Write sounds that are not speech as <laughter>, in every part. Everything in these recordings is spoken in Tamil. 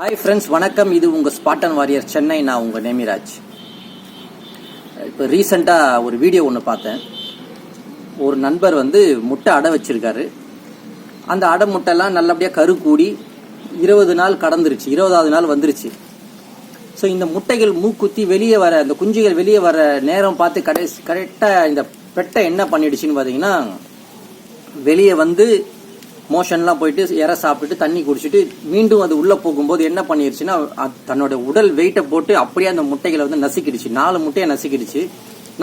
ஹாய் ஃப்ரெண்ட்ஸ் வணக்கம். இது உங்கள் ஸ்பாட்டன் வாரியர் சென்னை. நான் உங்கள் நேமிராஜ். இப்போ ரீசெண்டாக ஒரு வீடியோ ஒன்று பார்த்தேன். ஒரு நண்பர் வந்து முட்டை அடை வச்சுருக்காரு. அந்த அடை முட்டைலாம் நல்லபடியாக கரு கூடி இருபது நாள் கடந்துருச்சு. இருபதாவது நாள் வந்துருச்சு. ஸோ இந்த முட்டைகள் மூக்குத்தி வெளியே வர அந்த குஞ்சுகள் வெளியே வர நேரம் பார்த்து கடைசி கரெக்டாக இந்த பெட்டை என்ன பண்ணிடுச்சுன்னு பார்த்தீங்கன்னா வெளியே வந்து மோஷன்லாம் போயிட்டு இற சாப்பிட்டுட்டு தண்ணி குடிச்சிட்டு மீண்டும் அது உள்ளே போகும்போது என்ன பண்ணிருச்சுன்னா தன்னோட உடல் வெயிட்டை போட்டு அப்படியே அந்த முட்டைகளை வந்து நசுக்கிடுச்சு. நாலு முட்டையை நசுக்கிடுச்சு.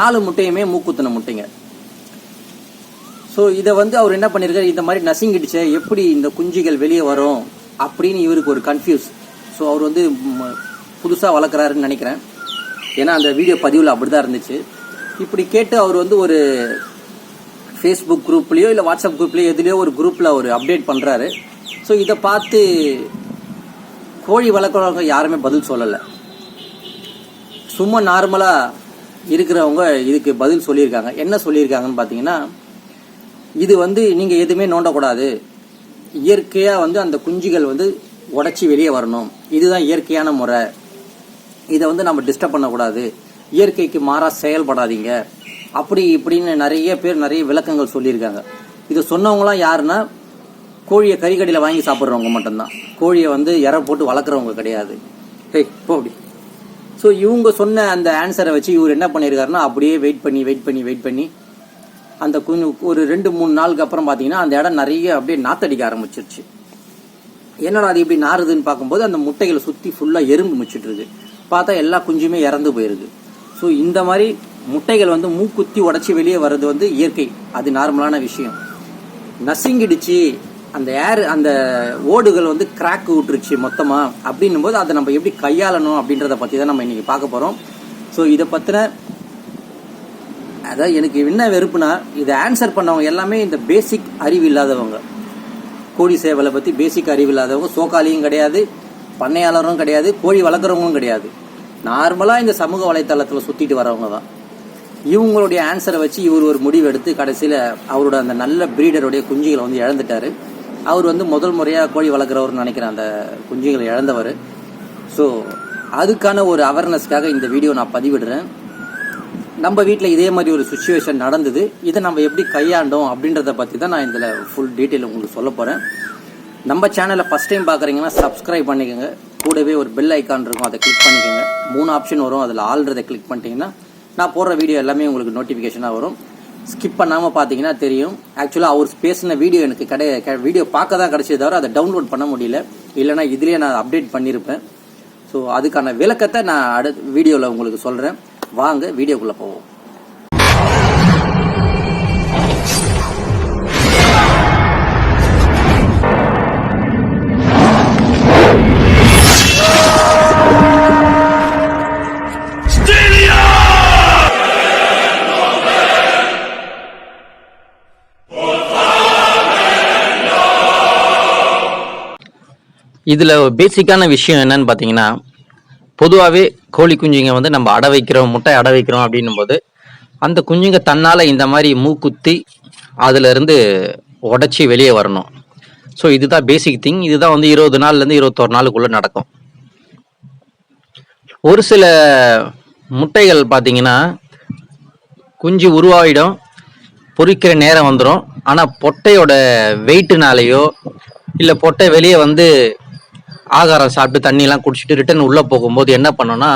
நாலு முட்டையுமே மூக்குத்தின முட்டைங்க. ஸோ இதை வந்து அவர் என்ன பண்ணியிருக்காரு இந்த மாதிரி நசுங்கிடுச்சே எப்படி இந்த குஞ்சுகள் வெளியே வரும் அப்படின்னு இவருக்கு ஒரு கன்ஃபியூஸ் ஸோ அவர் வந்து புதுசாக வளர்க்குறாருன்னு நினைக்கிறேன். ஏன்னா அந்த வீடியோ பதிவில் அப்படி தான் இருந்துச்சு. இப்படி கேட்டு அவர் வந்து ஒரு ஃபேஸ்புக் குரூப்லேயோ இல்லை வாட்ஸ்அப் குரூப்லேயோ எதுலேயோ ஒரு குரூப்பில் அவர் அப்டேட் பண்ணுறாரு ஸோ இதை பார்த்து கோழி வளர்க்குறவங்க யாருமே பதில் சொல்லலை. சும்மா நார்மலாக இருக்கிறவங்க இதுக்கு பதில் சொல்லியிருக்காங்க. என்ன சொல்லியிருக்காங்கன்னு பார்த்தீங்கன்னா இது வந்து நீங்கள் எதுவுமே நோண்டக்கூடாது. இயற்கையாக வந்து அந்த குஞ்சுகள் வந்து உடச்சி வெளியே வரணும். இதுதான் இயற்கையான முறை. இதை வந்து நம்ம டிஸ்டர்ப் பண்ணக்கூடாது. இயற்கைக்கு மாறாக செயல்படாதீங்க. அப்படி இப்படின்னு நிறைய பேர் நிறைய விளக்கங்கள் சொல்லியிருக்காங்க. இது சொன்னவங்களாம் யாருன்னா கோழியை கறிக்கடையில் வாங்கி சாப்பிட்றவங்க மட்டும்தான். கோழியை வந்து இற போட்டு வளர்க்குறவங்க கிடையாது. ஹேய் போ அப்படி. ஸோ இவங்க சொன்ன அந்த ஆன்சரை வச்சு இவர் என்ன பண்ணியிருக்காருன்னா அப்படியே வெயிட் பண்ணி வெயிட் பண்ணி வெயிட் பண்ணி அந்த குஞ்சு ஒரு ரெண்டு மூணு நாளுக்கு அப்புறம் பார்த்தீங்கன்னா அந்த இடம் நிறைய அப்படியே நாத்தடிக்க ஆரம்பிச்சிருச்சு. என்னடா அது இப்படி நாறுதுன்னு பார்க்கும்போது அந்த முட்டைகளை சுற்றி ஃபுல்லாக எறும்பு முச்சிட்டு இருக்கு பார்த்தா எல்லா குஞ்சுமே இறந்து போயிருக்கு. ஸோ இந்த மாதிரி முட்டைகள் வந்து மூக்குத்தி உடச்சி வெளியே வர்றது வந்து இயற்கை. அது நார்மலான விஷயம். நசுங்கிடுச்சு. அந்த ஏர் அந்த ஓடுகள் வந்து கிராக் விட்டுருச்சு மொத்தமாக அப்படின்னும் போது அதை நம்ம எப்படி கையாளணும் அப்படின்றத பற்றி தான் நம்ம இன்றைக்கி பார்க்க போகிறோம் ஸோ இதை பற்றின அதாவது எனக்கு என்ன வெறுப்புனா இதை ஆன்சர் பண்ணவங்க எல்லாமே இந்த பேசிக் அறிவு இல்லாதவங்க. கோழி சேவலை பற்றி பேசிக் அறிவு இல்லாதவங்க. சோக்காலியும் கிடையாது பண்ணையாளரும் கிடையாது கோழி வளர்க்குறவங்களும் கிடையாது. நார்மலாக இந்த சமூக வலைத்தளத்தில் சுற்றிட்டு வரவங்க தான். இவங்களுடைய ஆன்சரை வச்சு இவர் ஒரு முடிவு எடுத்து கடைசியில் அவரோட அந்த நல்ல பிரீடருடைய குஞ்சுகளை வந்து இழந்துட்டார். அவர் வந்து முதல் முறையாக கோழி வளர்க்குறவர்னு நினைக்கிறேன் அந்த குஞ்சுகளை இழந்தவர். ஸோ அதுக்கான ஒரு அவேர்னஸ்க்காக இந்த வீடியோ நான் பதிவிடுறேன். நம்ம வீட்டில் இதே மாதிரி ஒரு சுச்சுவேஷன் நடந்தது. இதை நம்ம எப்படி கையாண்டோம் அப்படின்றத பற்றி தான் நான் இதில் ஃபுல் டீட்டெயில் உங்களுக்கு சொல்ல போகிறேன் நம்ம சேனலை ஃபஸ்ட் டைம் பார்க்குறீங்கன்னா சப்ஸ்கிரைப் பண்ணிக்கோங்க. கூடவே ஒரு பெல் ஐக்கான் இருக்கும் அதை கிளிக் பண்ணிக்கோங்க. மூணு ஆப்ஷன் வரும் அதில் ஆல்றதை கிளிக் பண்ணிட்டீங்கன்னா நான் போடுற வீடியோ எல்லாமே உங்களுக்கு நோட்டிஃபிகேஷனாக வரும். ஸ்கிப் பண்ணாமல் பார்த்தீங்கன்னா தெரியும். ஆக்சுவலாக அவர் பேசின வீடியோ எனக்கு கிடை வீடியோ பார்க்க தான் கிடச்சது தவிர அதை டவுன்லோட் பண்ண முடியல. இல்லைனா இதுலேயே நான் அப்டேட் பண்ணியிருப்பேன் ஸோ அதுக்கான விளக்கத்தை நான் அடுத்த வீடியோவில் உங்களுக்கு சொல்கிறேன் வாங்க வீடியோக்குள்ளே போவோம். இதில் பேசிக்கான விஷயம் என்னன்னு பார்த்தீங்கன்னா பொதுவாகவே கோழி குஞ்சுங்க வந்து நம்ம அடை வைக்கிறோம் முட்டை அடை வைக்கிறோம் அப்படின்னும் போது அந்த குஞ்சுங்க தன்னால் இந்த மாதிரி மூக்குத்தி அதிலிருந்து உடச்சி வெளியே வரணும். ஸோ இதுதான் பேசிக் திங் இதுதான் வந்து இருபது நாள்லேருந்து இருபத்தோரு நாளுக்குள்ளே நடக்கும். ஒரு சில முட்டைகள் பார்த்தீங்கன்னா குஞ்சு உருவாகிடும் பொரிக்கிற நேரம் வந்துடும் ஆனால் பொட்டையோட வெயிட்டுனாலேயோ இல்லை பொட்டை வெளியே வந்து ஆகாரம் சாப்பிட்டு தண்ணியெல்லாம் குடிச்சிட்டு ரிட்டர்ன் உள்ளே போகும்போது என்ன பண்ணோன்னா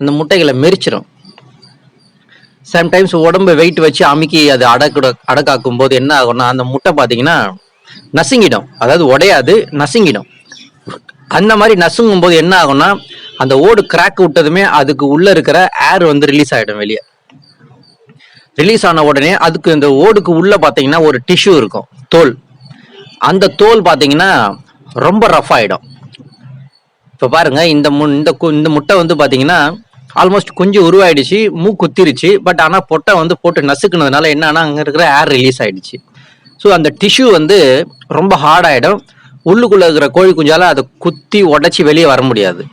அந்த முட்டைகளை மெரிச்சிடும் சம்டைம்ஸ் உடம்பு வெயிட் வச்சு அமுக்கி அது அடக்கு அடக்காக்கும் போது என்ன ஆகும்னா அந்த முட்டை பார்த்தீங்கன்னா நசுங்கிடும். அதாவது உடையாது நசுங்கிடும். அந்த மாதிரி நசுங்கும் போது என்ன ஆகும்னா அந்த ஓடு கிராக் விட்டதுமே அதுக்கு உள்ளே இருக்கிற ஏர் வந்து ரிலீஸ் ஆகிடும் வெளியே. ரிலீஸ் ஆன உடனே அதுக்கு இந்த ஓடுக்கு உள்ள பார்த்தீங்கன்னா ஒரு டிஷ்யூ இருக்கும் தோல். அந்த தோல் பார்த்தீங்கன்னா ரொம்ப ரஃப் ஆகிடும் இப்போ பாருங்க இந்த மு இந்த கு- இந்த முட்டை வந்து பார்த்தீங்கன்னா ஆல்மோஸ்ட் குஞ்சு உருவாயிடுச்சு மூ குத்திருச்சு பட் ஆனால் பொட்டை வந்து போட்டு நசுக்குனதுனால என்னன்னா அங்கே இருக்கிற ஏர் ரிலீஸ் ஆயிடுச்சு. ஸோ அந்த டிஷ்யூ வந்து ரொம்ப ஹார்ட் ஆகிடும் உள்ளுக்குள்ளே இருக்கிற கோழி குஞ்சால அதை குத்தி உடச்சி வெளியே வர முடியாது.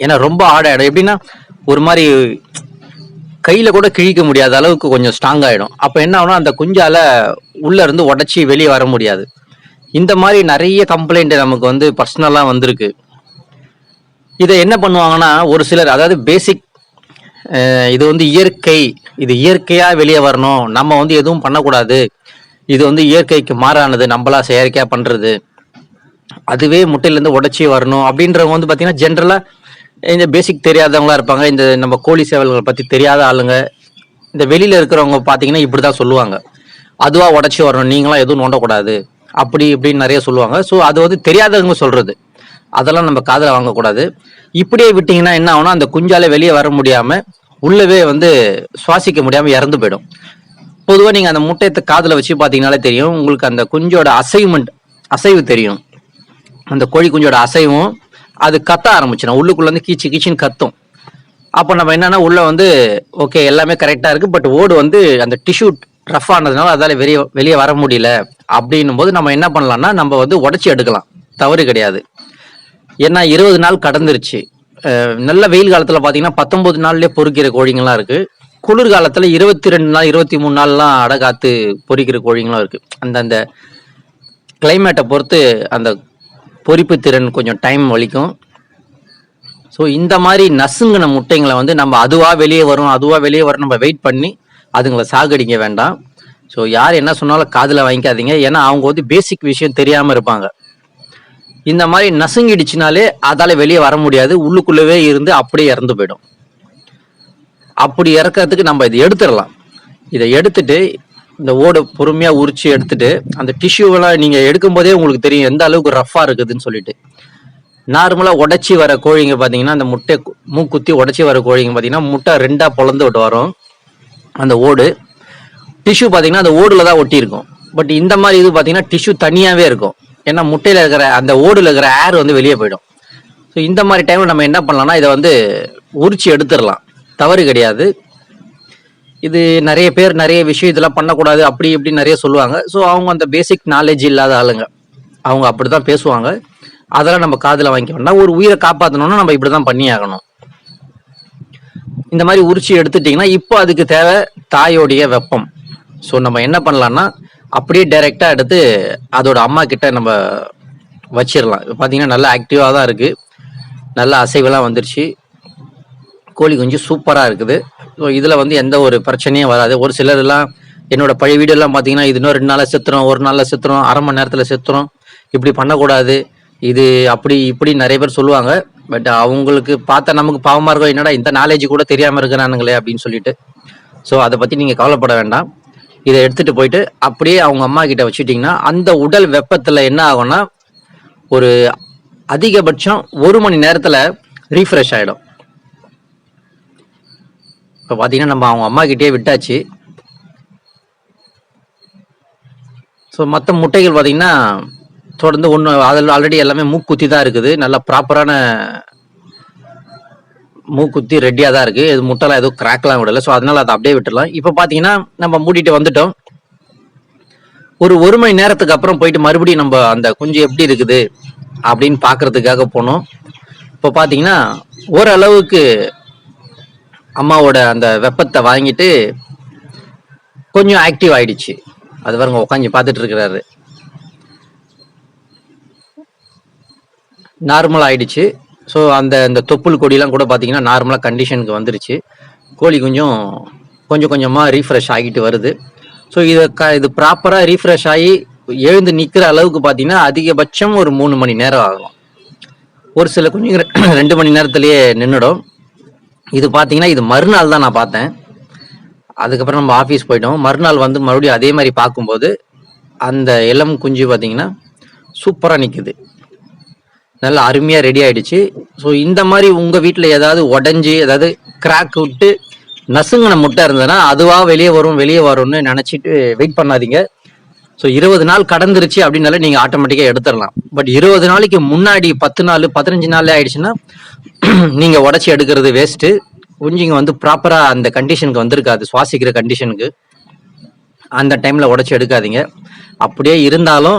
ஏன்னா ரொம்ப ஹார்ட் ஆகிடும் எப்படின்னா ஒரு மாதிரி கையில கூட கிழிக்க முடியாத அளவுக்கு கொஞ்சம் ஸ்ட்ராங் ஆயிடும். அப்போ என்ன ஆகும்னா அந்த குஞ்சால உள்ள இருந்து உடச்சி வெளியே வர முடியாது. இந்த மாதிரி நிறைய கம்ப்ளைண்ட் நமக்கு வந்து பர்சனலாக வந்திருக்கு. இதை என்ன பண்ணுவாங்கன்னா ஒரு சிலர் அதாவது பேசிக் இது வந்து இயற்கை இது இயற்கையா வெளியே வரணும். நம்ம வந்து எதுவும் பண்ணக்கூடாது. இது வந்து இயற்கைக்கு மாறானது. நம்மளா செயற்கையா பண்றது. அதுவே முட்டையிலேருந்து உடச்சி வரணும். அப்படின்றவங்க வந்து பார்த்தீங்கன்னா ஜென்ரலாக இந்த பேசிக் தெரியாதவங்களா இருப்பாங்க. இந்த நம்ம கோழி சேவல்களை பற்றி தெரியாத ஆளுங்க இந்த வெளியில் இருக்கிறவங்க பார்த்தீங்கன்னா இப்படி தான் சொல்லுவாங்க. அதுவாக உடச்சி வரணும். நீங்களாம் எதுவும் நோண்டக்கூடாது. அப்படி இப்படின்னு நிறைய சொல்லுவாங்க. ஸோ அது வந்து தெரியாதவங்க சொல்கிறது அதெல்லாம் நம்ம காதில் வாங்கக்கூடாது. இப்படியே விட்டிங்கன்னா என்ன ஆகும்னா அந்த குஞ்சால வெளியே வர முடியாமல் உள்ளவே வந்து சுவாசிக்க முடியாமல் இறந்து போயிடும். பொதுவாக நீங்கள் அந்த முட்டையத்தை காதில் வச்சு பார்த்தீங்கனாலே தெரியும் உங்களுக்கு அந்த குஞ்சோட அசைவ்மெண்ட் அசைவு தெரியும். அந்த கோழி குஞ்சோட அசைவும் அது கத்த ஆரம்பிச்சிடும். உள்ளுக்குள்ளே வந்து கீச்சு கீச்சுன்னு கத்தும். அப்போ நம்ம என்னென்னா உள்ளே வந்து ஓகே எல்லாமே கரெக்டாக இருக்குது பட் ஓடு வந்து அந்த டிஷ்யூ ரஃப் ஆனதுனால அதால் வெளியே வெளியே வர முடியல. அப்படின்னும் போது நம்ம என்ன பண்ணலாம்னா நம்ம வந்து உடச்சி எடுக்கலாம். தவறு கிடையாது. ஏன்னா இருபது நாள் கடந்துருச்சு. நல்ல வெயில் காலத்தில் பார்த்தீங்கன்னா பத்தொன்பது நாள்லயே பொறிக்கிற கோழிங்கெல்லாம் இருக்கு. குளிர் காலத்தில் இருபத்தி ரெண்டு நாள் இருபத்தி மூணு நாள்லாம் அடகாத்து பொறிக்கிற கோழிங்களும் இருக்கு. அந்த அந்த கிளைமேட்டை பொறுத்து அந்த பொறிப்பு திறன் கொஞ்சம் டைம் வலிக்கும் ஸோ இந்த மாதிரி நசுங்கின முட்டைங்களை வந்து நம்ம அதுவாக வெளியே வரும் அதுவாக வெளியே வரும் நம்ம வெயிட் பண்ணி அதுங்களை சாகடிக்க வேண்டாம். ஸோ யார் என்ன சொன்னாலும் காதில் வாங்கிக்காதீங்க. ஏன்னா அவங்க வந்து பேசிக் விஷயம் தெரியாமல் இருப்பாங்க. இந்த மாதிரி நசுங்கிடுச்சுனாலே அதால் வெளியே வர முடியாது. உள்ளுக்குள்ளவே இருந்து அப்படியே இறந்து போயிடும். அப்படி இறக்கிறதுக்கு நம்ம இதை எடுத்துடலாம். இதை எடுத்துட்டு இந்த ஓடு பொறுமையாக உரிச்சு எடுத்துட்டு அந்த டிஷ்யூவெல்லாம் நீங்கள் எடுக்கும்போதே உங்களுக்கு தெரியும் எந்த அளவுக்கு ரஃப்பாக இருக்குதுன்னு சொல்லிட்டு. நார்மலாக உடச்சி வர கோழிங்க பார்த்தீங்கன்னா அந்த முட்டை மூக்குத்தி உடச்சி வர கோழிங்க பார்த்தீங்கன்னா முட்டை ரெண்டாக பொழந்து விட்டு வரும். அந்த ஓடு. டிஷ்யூ பார்த்தீங்கன்னா அந்த ஓடில் தான் ஒட்டி இருக்கும் பட் இந்த மாதிரி இது பார்த்தீங்கன்னா டிஷ்யூ தனியாகவே இருக்கும். ஏன்னா முட்டையில் இருக்கிற அந்த ஓடில் இருக்கிற ஏர் வந்து வெளியே போயிடும். ஸோ இந்த மாதிரி டைமில் நம்ம என்ன பண்ணலாம்னா இதை வந்து உரிச்சு எடுத்துடலாம். தவறு கிடையாது. இது நிறைய பேர் நிறைய விஷயம் இதெல்லாம் பண்ணக்கூடாது அப்படி இப்படி நிறைய சொல்லுவாங்க. ஸோ அவங்க அந்த பேசிக் நாலேஜ் இல்லாத ஆளுங்க. அவங்க அப்படி தான் பேசுவாங்க. அதெல்லாம் நம்ம காதில் வாங்கிக்கணும்னா ஒரு உயிரை காப்பாற்றணும்னா நம்ம இப்படி தான் பண்ணி ஆகணும். இந்த மாதிரி உரிச்சு எடுத்துட்டிங்கன்னா இப்போ அதுக்கு தேவை தாயோடைய வெப்பம். ஸோ நம்ம என்ன பண்ணலாம்னா அப்படியே டைரெக்டாக எடுத்து அதோட அம்மா கிட்ட நம்ம வச்சிடலாம் இப்போ பார்த்தீங்கன்னா நல்லா ஆக்டிவாக தான் இருக்குது நல்ல அசைவெல்லாம் வந்துருச்சு. கோழி குஞ்சு சூப்பராக இருக்குது. ஸோ இதில் வந்து எந்த ஒரு பிரச்சனையும் வராது. ஒரு சிலர்லாம் என்னோட பழைய வீடியோலாம் பார்த்தீங்கன்னா இது இன்னும் ரெண்டு நாளில் செத்துறோம் ஒரு நாளில் செத்துறோம் அரை மணி நேரத்தில் செத்துறோம் இப்படி பண்ணக்கூடாது. இது அப்படி இப்படி நிறைய பேர் சொல்லுவாங்க. பட் அவங்களுக்கு பார்த்தா நமக்கு பாவமாக இருக்கும் என்னடா இந்த நாலேஜ் கூட தெரியாமல் இருக்கிறானுங்களே அப்படின்னு சொல்லிட்டு. ஸோ அதை பற்றி நீங்கள் கவலைப்பட வேண்டாம். இதை எடுத்துகிட்டு போயிட்டு அப்படியே அவங்க அம்மா கிட்ட வச்சுட்டிங்கன்னா அந்த உடல் வெப்பத்தில் என்ன ஆகும்னா ஒரு அதிகபட்சம் ஒரு மணி நேரத்தில் ரீஃப்ரெஷ் ஆகிடும் இப்போ பார்த்தீங்கன்னா நம்ம அவங்க அம்மா கிட்டே விட்டாச்சு. ஸோ மற்ற முட்டைகள் பார்த்தீங்கன்னா தொடர்ந்து ஒன்று அதில் ஆல்ரெடி எல்லாமே மூக்குத்தி தான் இருக்குது. நல்லா ப்ராப்பரான மூக்குத்தி ரெடியாக தான் இருக்குது இது முட்டைலாம் எதுவும் கிராக்லாம் விடலை. ஸோ அதனால் அதை அப்படியே விட்டுடலாம். இப்போ பார்த்தீங்கன்னா நம்ம மூடிட்டு வந்துட்டோம். ஒரு ஒரு மணி நேரத்துக்கு அப்புறம் போயிட்டு மறுபடியும் நம்ம அந்த குஞ்சு எப்படி இருக்குது அப்படின்னு பார்க்கறதுக்காக போனோம். இப்போ பார்த்தீங்கன்னா ஓரளவுக்கு அம்மாவோட அந்த வெப்பத்தை வாங்கிட்டு கொஞ்சம் ஆக்டிவ் ஆயிடுச்சு. அது பாருங்க உட்காந்து பார்த்துட்டு இருக்கிறாரு. நார்மல் ஆயிடுச்சு. ஸோ அந்த இந்த தொப்புள் கொடியெல்லாம் கூட பார்த்தீங்கன்னா நார்மலாக கண்டிஷனுக்கு வந்துருச்சு. கோழி கொஞ்சம் கொஞ்சம் கொஞ்சமாக ரீஃப்ரெஷ் ஆகிட்டு வருது. ஸோ இதை க இது ப்ராப்பராக ரீஃப்ரெஷ் ஆகி எழுந்து நிற்கிற அளவுக்கு பார்த்தீங்கன்னா அதிகபட்சம் ஒரு மூணு மணி நேரம் ஆகும். ஒரு சில குஞ்சுங்க <clears throat> ரெண்டு மணி நேரத்துலேயே நின்றுடும் இது பார்த்தீங்கன்னா இது மறுநாள் தான் நான் பார்த்தேன். அதுக்கப்புறம் நம்ம ஆஃபீஸ் போயிட்டோம். மறுநாள் வந்து மறுபடியும் அதே மாதிரி பார்க்கும்போது அந்த இளம் குஞ்சு பார்த்தீங்கன்னா சூப்பராக நிற்குது நல்லா அருமையாக ரெடி ஆயிடுச்சு. ஸோ இந்த மாதிரி உங்கள் வீட்டில் ஏதாவது உடஞ்சி ஏதாவது கிராக் விட்டு நசுங்கின முட்டை இருந்ததுன்னா அதுவாக வெளியே வரும் வெளியே வரும்னு நினச்சிட்டு வெயிட் பண்ணாதீங்க. ஸோ இருபது நாள் கடந்துருச்சு அப்படின்னாலே நீங்கள் ஆட்டோமேட்டிக்காக எடுத்துடலாம். பட் இருபது நாளைக்கு முன்னாடி பத்து நாள் பதினஞ்சு நாள் ஆயிடுச்சுன்னா <clears throat> நீங்கள் உடச்சி எடுக்கிறது வேஸ்ட்டு குஞ்சுங்க வந்து ப்ராப்பராக அந்த கண்டிஷனுக்கு வந்திருக்காது சுவாசிக்கிற கண்டிஷனுக்கு அந்த டைமில் உடச்சி எடுக்காதீங்க. அப்படியே இருந்தாலும்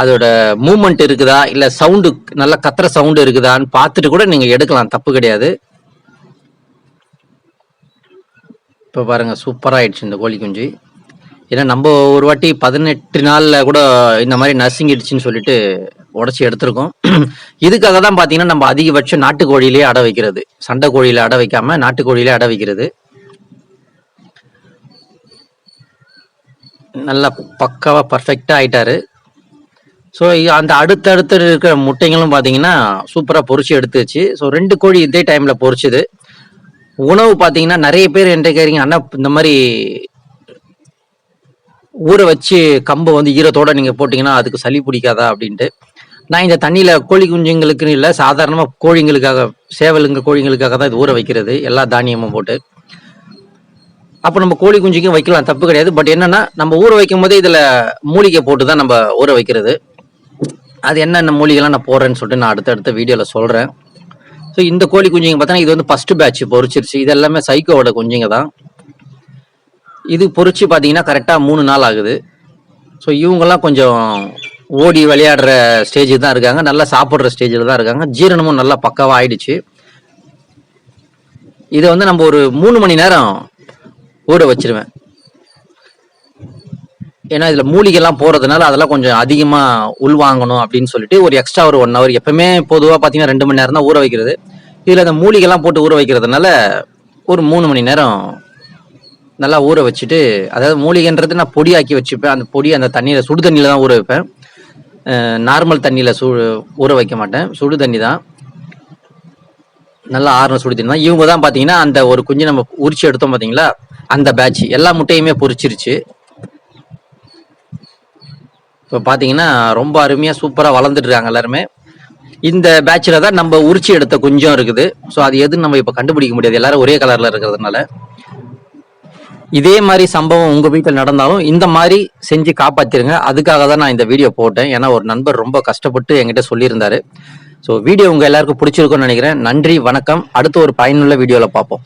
அதோட மூமெண்ட் இருக்குதா? இல்லை சவுண்டு நல்லா கத்துற சவுண்டு இருக்குதான்னு பார்த்துட்டு கூட நீங்கள் எடுக்கலாம். தப்பு கிடையாது. இப்போ பாருங்க சூப்பராக ஆயிடுச்சு இந்த கோழி குஞ்சு. ஏன்னா நம்ம ஒரு வாட்டி பதினெட்டு நாளில் கூட இந்த மாதிரி நசுங்கிடுச்சுன்னு சொல்லிட்டு உடச்சி எடுத்திருக்கோம். இதுக்காக தான் பார்த்தீங்கன்னா நம்ம அதிகபட்சம் நாட்டுக்கோழியிலே அடை வைக்கிறது. சண்டை கோழியில அடை வைக்காம நாட்டுக்கோழியிலே அடை வைக்கிறது. நல்லா பக்காவாக பர்ஃபெக்டாக ஆயிட்டாரு. ஸோ அந்த அடுத்தடுத்து இருக்கிற முட்டைங்களும் பார்த்தீங்கன்னா சூப்பராக பொரிச்சு எடுத்துச்சு. ஸோ ரெண்டு கோழி இதே டைமில் பொறிச்சுது. உணவு பார்த்தீங்கன்னா நிறைய பேர் என்கிட்ட கேட்குறீங்க அண்ணா இந்த மாதிரி ஊற வச்சு கம்பை வந்து ஈரத்தோட நீங்கள் போட்டிங்கன்னா அதுக்கு சளி பிடிக்காதா அப்படின்ட்டு. நான் இந்த தண்ணியில் கோழி குஞ்சுங்களுக்குன்னு இல்லை சாதாரணமாக கோழிங்களுக்காக சேவலுங்க கோழிங்களுக்காக தான் இது ஊற வைக்கிறது. எல்லா தானியமும் போட்டு. அப்போ நம்ம கோழி குஞ்சுக்கும் வைக்கலாம் தப்பு கிடையாது. பட் என்னென்னா நம்ம ஊற வைக்கும் போதே இதில் மூலிகை போட்டு தான் நம்ம ஊற வைக்கிறது. அது என்னென்ன மூலிகைலாம் நான் போடுறேன்னு சொல்லிட்டு நான் அடுத்தடுத்த வீடியோவில் சொல்கிறேன் ஸோ இந்த கோழி குஞ்சுங்க பார்த்தீங்கன்னா இது வந்து ஃபஸ்ட்டு பேட்ச் பொரிச்சிருச்சு இது எல்லாமே சைக்கோவோட குஞ்சுங்க தான். இது பொறிச்சு பார்த்தீங்கன்னா கரெக்டாக மூணு நாள் ஆகுது. ஸோ இவங்கெல்லாம் கொஞ்சம் ஓடி விளையாடுற ஸ்டேஜில் தான் இருக்காங்க. நல்லா சாப்பிட்ற ஸ்டேஜில் தான் இருக்காங்க. ஜீரணமும் நல்லா பக்காவாக ஆயிடுச்சு. இதை வந்து நம்ம ஒரு மூணு மணி நேரம் ஊற வச்சிருவேன். ஏன்னா இதில் மூலிகைலாம் போகிறதுனால அதெல்லாம் கொஞ்சம் அதிகமாக உள்வாங்கணும் அப்படின்னு சொல்லிட்டு ஒரு எக்ஸ்ட்ரா ஒரு ஒன் ஹவர் எப்பவுமே பொதுவாக பார்த்தீங்கன்னா ரெண்டு மணி நேரம் தான் ஊற வைக்கிறது. இதில் அந்த மூலிகைலாம் போட்டு ஊற வைக்கிறதுனால ஒரு மூணு மணி நேரம் நல்லா ஊற வச்சுட்டு அதாவது மூலிகைன்றது நான் பொடியாக்கி வச்சுப்பேன். அந்த பொடி அந்த தண்ணியில் சுடு தண்ணியில் தான் ஊற வைப்பேன். நார்மல் தண்ணியில் சு ஊற வைக்க மாட்டேன். சுடு தண்ணி தான். நல்லா ஆறுன சுடு தண்ணி தான். இவங்க தான் பார்த்தீங்கன்னா அந்த ஒரு குஞ்சு நம்ம உரிச்சு எடுத்தோம் பார்த்தீங்களா அந்த பேட்ச் எல்லா முட்டையுமே பொரிச்சிருச்சு. இப்போ பார்த்தீங்கன்னா ரொம்ப அருமையாக சூப்பராக வளர்ந்துட்டுருக்காங்க எல்லாருமே. இந்த பேட்சில் தான் நம்ம உரிச்சி எடுத்த கொஞ்சம் இருக்குது. ஸோ அது எதுன்னு நம்ம இப்போ கண்டுபிடிக்க முடியாது. எல்லாரும் ஒரே கலரில் இருக்கிறதுனால. இதே மாதிரி சம்பவம் உங்கள் வீட்டில் நடந்தாலும் இந்த மாதிரி செஞ்சு காப்பாற்றிருங்க அதுக்காக தான் நான் இந்த வீடியோ போட்டேன். ஏன்னா ஒரு நண்பர் ரொம்ப கஷ்டப்பட்டு என்கிட்ட சொல்லியிருந்தாரு. ஸோ வீடியோ உங்கள் எல்லாருக்கும் பிடிச்சிருக்கும்னு நினைக்கிறேன். நன்றி வணக்கம். அடுத்து ஒரு பயனுள்ள வீடியோவில் பார்ப்போம்.